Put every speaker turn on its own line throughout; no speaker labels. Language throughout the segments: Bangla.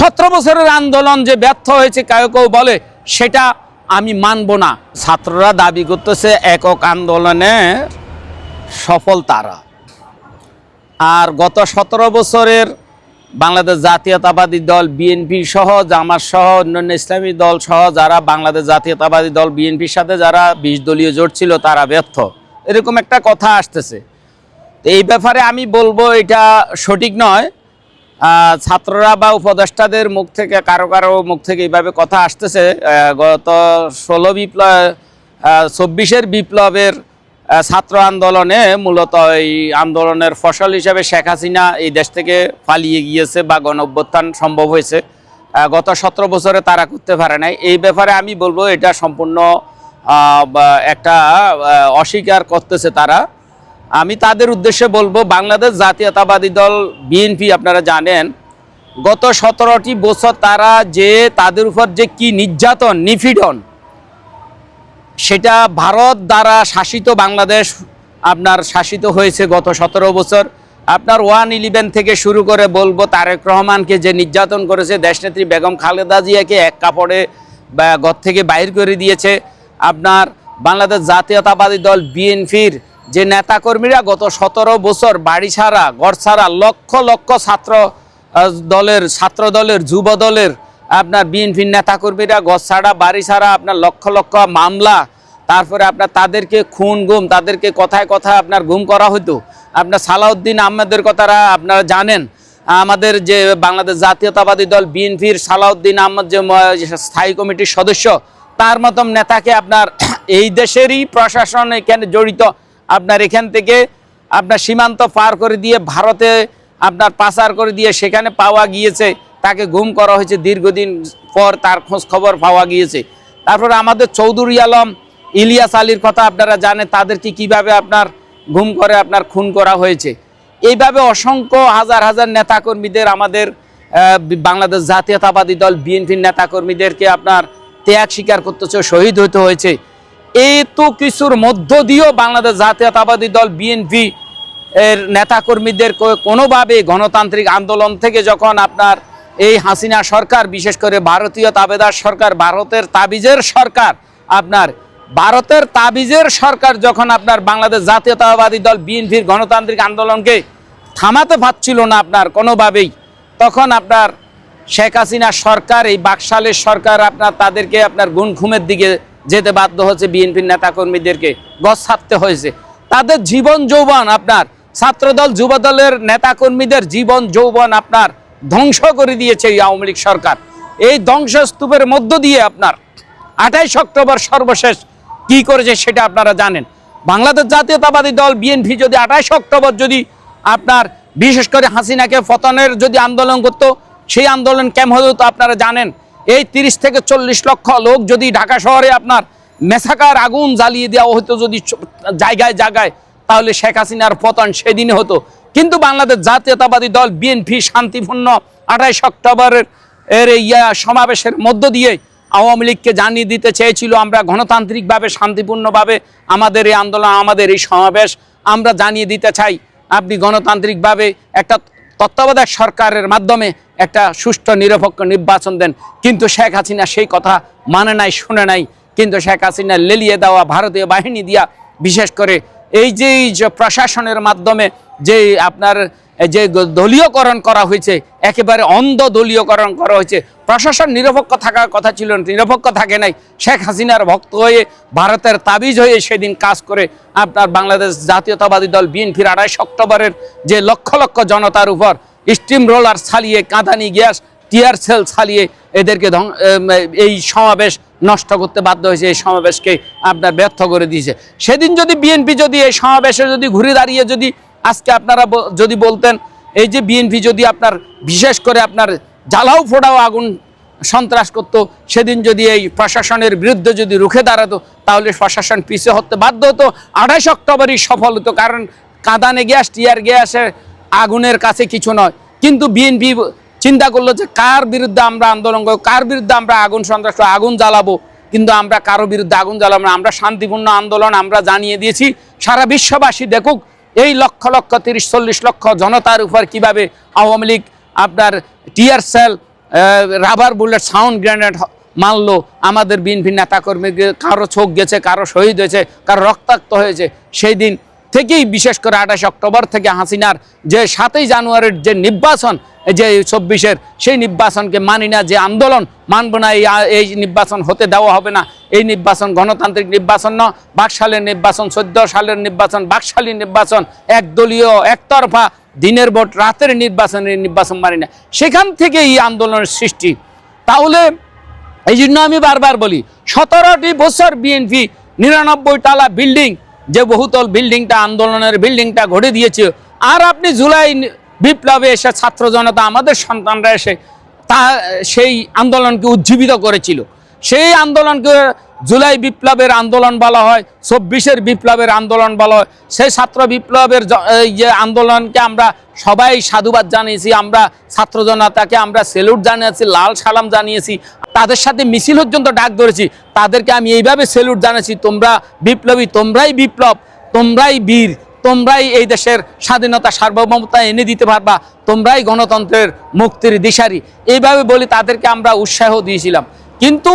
সতেরো বছরের আন্দোলন যে ব্যর্থ হয়েছে, কেউ কেউ বলে, সেটা আমি মানব না। ছাত্ররা দাবি করতেছে, একক আন্দোলনে সফল তারা। আর গত সতেরো বছরের বাংলাদেশ জাতীয়তাবাদী দল, বিএনপি সহ, জামাত সহ, অন্যান্য ইসলামী দল সহ, যারা বাংলাদেশ জাতীয়তাবাদী দল, বিএনপির সাথে যারা বিশ দলীয় জোট ছিল, তারা ব্যর্থ। এরকম একটা কথা আসতেছে। এই ব্যাপারে আমি বলব, এটা সঠিক নয়। ছাত্ররা বা উপদেষ্টাদের মুখ থেকে, কারও কারও মুখ থেকে এইভাবে কথা আসতেছে। গত ষোলো বিপ্লব চব্বিশের বিপ্লবের ছাত্র আন্দোলনে মূলত এই আন্দোলনের ফসল হিসাবে শেখ হাসিনা এই দেশ থেকে পালিয়ে গিয়েছে বা গণ অভ্যুত্থান সম্ভব হয়েছে। গত সতেরো বছরে তারা করতে পারে নাই। এই ব্যাপারে আমি বলব, এটা সম্পূর্ণ একটা অস্বীকার করতেছে তারা। আমি তাদের উদ্দেশ্যে বলব, বাংলাদেশ জাতীয়তাবাদী দল বিএনপি, আপনারা জানেন, গত সতেরোটি বছর তারা যে তাদের উপর যে কি নির্যাতন, নিপীড়ন, সেটা ভারত দ্বারা শাসিত বাংলাদেশ আপনার শাসিত হয়েছে গত সতেরো বছর। আপনার ওয়ান ইলেভেন থেকে শুরু করে বলব, তারেক রহমানকে যে নির্যাতন করেছে, দেশনেত্রী বেগম খালেদা জিয়াকে এক কাপড়ে ঘর থেকে বাইর করে দিয়েছে। আপনার বাংলাদেশ জাতীয়তাবাদী দল বিএনপির যে নেতাকর্মীরা গত সতেরো বছর বাড়ি ছাড়া ঘর ছাড়া লক্ষ লক্ষ ছাত্র দলের ছাত্র দলের, যুব দলের আপনার বিএনপির নেতাকর্মীরা ঘর ছাড়া বাড়ি ছাড়া আপনার লক্ষ লক্ষ মামলা, তারপরে আপনার তাদেরকে খুন, গুম, তাদেরকে কথায় কথায় আপনার গুম করা হতো আপনার সালাউদ্দিন আহমেদের কথাটা আপনারা জানেন। আমাদের যে বাংলাদেশ জাতীয়তাবাদী দল বিএনপির সালাউদ্দিন আহমদ যে স্থায়ী কমিটির সদস্য, তার মতন নেতাকে আপনার এই দেশেরই প্রশাসন এখানে জড়িত আপনার এখান থেকে আপনার সীমান্ত পার করে দিয়ে ভারতে আপনার পাচার করে দিয়ে সেখানে পাওয়া গিয়েছে তাকে গুম করা হয়েছে দীর্ঘদিন পর তার খোঁজ খবর পাওয়া গিয়েছে। তারপরে আমাদের চৌধুরী আলম ইলিয়াস আলীর কথা আপনারা জানেন তাদেরকে কীভাবে আপনার গুম করে আপনার খুন করা হয়েছে। এইভাবে অসংখ্য হাজার হাজার নেতাকর্মীদের আমাদের বাংলাদেশ জাতীয়তাবাদী দল বিএনপির নেতাকর্মীদেরকে আপনার ত্যাগ স্বীকার করতে হচ্ছে, শহীদ হতে হয়েছে। তো কিছুর মধ্য দিয়েও বাংলাদেশ জাতীয়তাবাদী দল বিএনপি এর নেতাকর্মীদের কোনোভাবে গণতান্ত্রিক আন্দোলন থেকে যখন আপনার এই হাসিনা সরকার, বিশেষ করে ভারতীয় তাবেদার সরকার, ভারতের তাবিজের সরকার, আপনার ভারতের তাবিজের সরকার যখন আপনার বাংলাদেশ জাতীয়তাবাদী দল বিএনপির গণতান্ত্রিক আন্দোলনকে থামাতে পারছিল না আপনার কোনোভাবেই, তখন আপনার শেখ হাসিনা সরকার, এই বাকশালের সরকার আপনার তাদেরকে আপনার গুণ ঘুমের দিকে যেতে বাধ্য হচ্ছে বিএনপির নেতাকর্মীদেরকে, গছ ছাড়তে হয়েছে। তাদের জীবন যৌবন আপনার, ছাত্রদল, যুবদলের নেতাকর্মীদের জীবন যৌবন আপনার ধ্বংস করে দিয়েছে এই আওয়ামী লীগ সরকার। এই ধ্বংসস্তূপের মধ্য দিয়ে আপনার আঠাইশ অক্টোবর সর্বশেষ কি করেছে সেটা আপনারা জানেন। বাংলাদেশ জাতীয়তাবাদী দল বিএনপি যদি আঠাইশ অক্টোবর যদি আপনার, বিশেষ করে হাসিনাকে ফতনের যদি আন্দোলন করতো, সেই আন্দোলন কেমন হতো আপনারা জানেন? এই তিরিশ থেকে চল্লিশ লক্ষ লোক যদি ঢাকা শহরে আপনার মেসাকার আগুন জ্বালিয়ে দেওয়া হতো যদি জায়গায় জায়গায়, তাহলে শেখ হাসিনার পতন সেদিনে হতো। কিন্তু বাংলাদেশ জাতীয়তাবাদী দল বিএনপি শান্তিপূর্ণ আঠাইশ অক্টোবরের এর ইয়া সমাবেশের মধ্য দিয়ে আওয়ামী লীগকে জানিয়ে দিতে চেয়েছিল, আমরা গণতান্ত্রিকভাবে শান্তিপূর্ণভাবে আমাদের এই আন্দোলন, আমাদের এই সমাবেশ আমরা জানিয়ে দিতে চাই। আপনি গণতান্ত্রিকভাবে একটা তত্ত্বাবধায়ক সরকারের মাধ্যমে একটা সুষ্ঠু, নিরপেক্ষ নির্বাচন দেন। কিন্তু শেখ হাসিনা সেই কথা মানে নাই, শুনে নাই। কিন্তু শেখ হাসিনা লেলিয়ে দেওয়া ভারতীয় বাহিনী দিয়া, বিশেষ করে এই যে প্রশাসনের মাধ্যমে যে আপনার যে দলীয়করণ করা হয়েছে, একেবারে অন্ধ দলীয়করণ করা হয়েছে। প্রশাসন নিরপেক্ষ থাকার কথা ছিল, নিরপেক্ষ থাকে নাই। শেখ হাসিনার ভক্ত হয়ে, ভারতের তাবিজ হয়ে সেদিন কাজ করে আপনার বাংলাদেশ জাতীয়তাবাদী দল বিএনপির আড়াইশ অক্টোবরের যে লক্ষ লক্ষ জনতার উপর স্টিম রোলার ছালিয়ে, কাঁদানি গ্যাস টিয়ার সেল ছালিয়ে এদেরকে এই সমাবেশ নষ্ট করতে বাধ্য হয়েছে, এই সমাবেশকে আপনার ব্যর্থ করে দিয়েছে। সেদিন যদি বিএনপি যদি এই সমাবেশে যদি ঘুরে দাঁড়িয়ে যদি আজকে আপনারা যদি বলতেন, এই যে বিএনপি যদি আপনার, বিশেষ করে আপনার জ্বালাও ফোড়াও আগুন সন্ত্রাস করত, সেদিন যদি এই প্রশাসনের বিরুদ্ধে যদি রুখে দাঁড়াতো, তাহলে প্রশাসন পিছিয়ে হতে বাধ্য হতো। আঠাশ অক্টোবরই সফল হতো, কারণ কাঁদানে গ্যাস, টিয়ার গ্যাসের আগুনের কাছে কিছু নয়। কিন্তু বিএনপি চিন্তা করল যে কার বিরুদ্ধে আমরা আন্দোলন করব, কার বিরুদ্ধে আমরা আগুন সন্ত্রাস আগুন জ্বালাবো। কিন্তু আমরা কারও বিরুদ্ধে আগুন জ্বালাবো না। আমরা শান্তিপূর্ণ আন্দোলন আমরা জানিয়ে দিয়েছি। সারা বিশ্ববাসী দেখুক এই লক্ষ লক্ষ, তিরিশ, চল্লিশ লক্ষ জনতার উপর কীভাবে আওয়ামী লীগ আপনার tear shell rubber bullet, sound grenade মানলো, আমাদের বিএনপি নেতাকর্মী কারও চোখ গেছে, কারও শহীদ হয়েছে, কারও রক্তাক্ত হয়েছে, সেই দিন থেকেই, বিশেষ করে আঠাশ অক্টোবর থেকে হাসিনার যে সাতই জানুয়ারির যে নির্বাচন যে চব্বিশের সেই নির্বাচনকে মানি না, যে আন্দোলন মানব না, এই এই নির্বাচন হতে দেওয়া হবে না। এই নির্বাচন গণতান্ত্রিক নির্বাচন না বাকশালের নির্বাচন, চোদ্দ সালের নির্বাচন বাকশালী নির্বাচন, একদলীয়, একতরফা, দিনের ভোট, রাতের নির্বাচনের নির্বাচন মানি না। সেখান থেকে এই আন্দোলনের সৃষ্টি। তাহলে এই জন্য আমি বারবার বলি, সতেরোটি বছর বিএনপি নিরানব্বই তালা বিল্ডিং যে বহুতল বিল্ডিংটা, আন্দোলনের বিল্ডিংটা গড়ে দিয়েছে। আর আপনি জুলাই বিপ্লবে এসে ছাত্র জনতা, আমাদের সন্তানরা এসে তা, সেই আন্দোলনকে উজ্জীবিত করেছিল। সেই আন্দোলনকে জুলাই বিপ্লবের আন্দোলন বলা হয়, চব্বিশের বিপ্লবের আন্দোলন বলা হয়। সেই ছাত্র বিপ্লবের যে আন্দোলনকে আমরা সবাই সাধুবাদ জানিয়েছি, আমরা ছাত্র জনতাকে আমরা সেলুট জানিয়েছি, লাল সালাম জানিয়েছি তাদের সাথে মিছিল পর্যন্ত ডাক ধরেছি। তাদেরকে আমি এইভাবে সেলুট জানাচ্ছি, তোমরা বিপ্লবী, তোমরাই বিপ্লব, তোমরাই বীর, তোমরাই এই দেশের স্বাধীনতা সার্বভৌমতা এনে দিতে পারবা, তোমরাই গণতন্ত্রের মুক্তির দিশারি। এইভাবে বলি তাদেরকে আমরা উৎসাহ দিয়েছিলাম। কিন্তু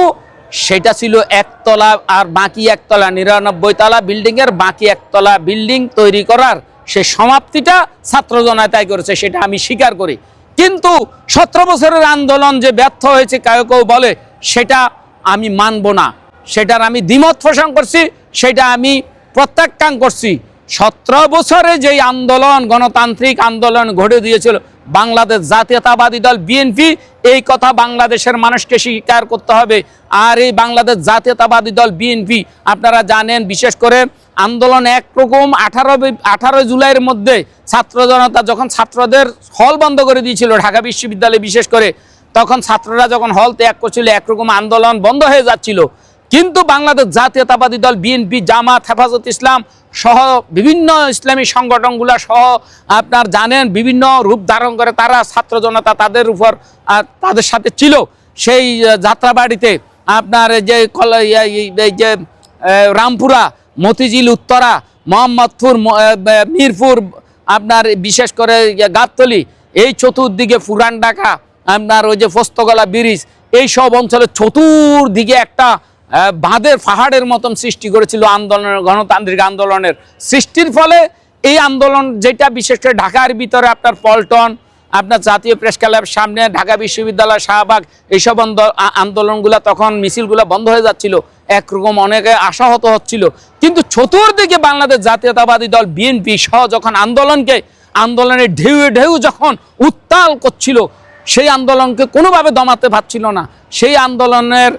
সেটা ছিল একতলা আর বাকি একতলা নিরানব্বই তলা বিল্ডিংয়ের বাকি একতলা বিল্ডিং তৈরি করার সে সমাপ্তিটা ছাত্র জনতাই করেছে, সেটা আমি স্বীকার করি। কিন্তু সতেরো বছরের আন্দোলন যে ব্যর্থ হয়েছে কেউ কেউ বলে, সেটা আমি মানব না। সেটার আমি দ্বিমত পোষণ করছি, সেটা আমি প্রত্যাখ্যান করছি। সতেরো বছরে যেই আন্দোলন, গণতান্ত্রিক আন্দোলন ঘটে দিয়েছিল, বাংলাদেশ জাতীয়তাবাদী দল, বিএনপি, এই কথা বাংলাদেশের মানুষকে স্বীকার করতে হবে। আর এই বাংলাদেশ জাতীয়তাবাদী দল, বিএনপি, আপনারা জানেন, বিশেষ করে আন্দোলন একরকম আঠারো আঠারো জুলাইয়ের মধ্যে ছাত্র জনতা যখন ছাত্রদের হল বন্ধ করে দিয়েছিল ঢাকা বিশ্ববিদ্যালয়ে বিশেষ করে, তখন ছাত্ররা যখন হল ত্যাগ করছিল একরকম আন্দোলন বন্ধ হয়ে যাচ্ছিল। কিন্তু বাংলাদেশ জাতীয়তাবাদী দল, বিএনপি, জামাত, হেফাজত ইসলাম সহ বিভিন্ন ইসলামী সংগঠনগুলো সহ আপনার জানেন, বিভিন্ন রূপ ধারণ করে তারা ছাত্র জনতা তাদের উপর তাদের সাথে ছিল। সেই যাত্রাবাড়িতে আপনার যে যে রামপুরা মতিঝিল, উত্তরা, মোহাম্মদপুর মিরপুর, আপনার বিশেষ করে ইয়ে গাবতলি, এই চতুর্দিকে ফুরান ঢাকা, আপনার ওই যে পোস্তগলা ব্রিজ, এই সব অঞ্চলে চতুর্দিকে একটা বাঁধের পাহাড়ের মতন সৃষ্টি করেছিল আন্দোলনের, গণতান্ত্রিক আন্দোলনের সৃষ্টির ফলে। এই আন্দোলন যেটা বিশেষ করে ঢাকার ভিতরে আপনার পল্টন, আপনার জাতীয় প্রেস সামনে, ঢাকা বিশ্ববিদ্যালয়, শাহবাগ, এইসব আন্দোলনগুলো তখন মিছিলগুলো বন্ধ হয়ে যাচ্ছিল। একরকম অনেকে আশাহত হচ্ছিল। কিন্তু চতুর্দিকে বাংলাদেশ জাতীয়তাবাদী দল বিএনপি সহ যখন আন্দোলনকে, আন্দোলনের ঢেউ ঢেউ যখন উত্তাল করছিল, সেই আন্দোলনকে কোনোভাবে দমাতে পারছিল না। সেই আন্দোলনের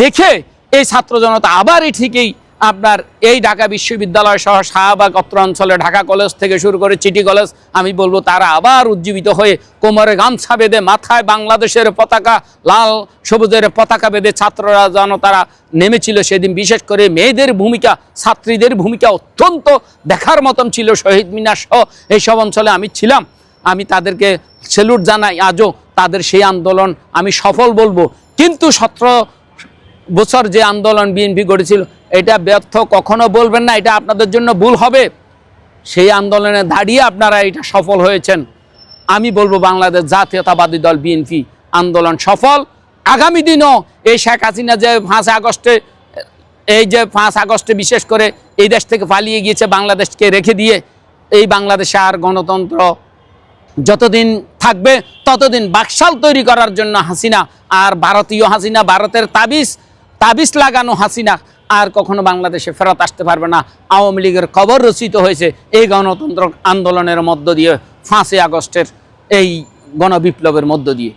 দেখে এই ছাত্র জনতা আবারই ঠিকই আপনার এই ঢাকা বিশ্ববিদ্যালয় সহ শাহবাগ অত্র অঞ্চলে ঢাকা কলেজ থেকে শুরু করে চিটি কলেজ, আমি বলব তারা আবার উজ্জীবিত হয়ে কোমরে গামছা বেঁধে মাথায় বাংলাদেশের পতাকা, লাল সবুজের পতাকা বেঁধে ছাত্ররা যেন তারা নেমেছিল সেদিন। বিশেষ করে মেয়েদের ভূমিকা, ছাত্রীদের ভূমিকা অত্যন্ত দেখার মতন ছিল শহীদ মিনার সহ এইসব অঞ্চলে আমি ছিলাম। আমি তাদেরকে সেলুট জানাই, আজও তাদের সেই আন্দোলন আমি সফল বলব। কিন্তু সতেরো বছর যে আন্দোলন বিএনপি গড়েছিল, এটা ব্যর্থ কখনো বলবেন না, এটা আপনাদের জন্য ভুল হবে। সেই আন্দোলনে দাঁড়িয়ে আপনারা এটা সফল হয়েছেন। আমি বলব বাংলাদেশ জাতীয়তাবাদী দল বিএনপি আন্দোলন সফল। আগামী দিনও এই শেখ হাসিনা যে পাঁচ আগস্টে, এই যে পাঁচ আগস্টে বিশেষ করে এই দেশ থেকে পালিয়ে গিয়েছে, বাংলাদেশকে রেখে দিয়ে, এই বাংলাদেশে আর গণতন্ত্র যতদিন থাকবে, ততদিন বাকশাল তৈরি করার জন্য হাসিনা আর ভারতীয় হাসিনা, ভারতের তাবিজ তাবিজ লাগানো হাসিনা আর কখনো বাংলাদেশে ফেরত আসতে পারবে না। আওয়ামী লীগের কবর রচিত হয়েছে এই গণতন্ত্র আন্দোলনের মধ্য দিয়ে ফাঁসে আগস্টের এই গণবিপ্লবের মধ্য দিয়ে।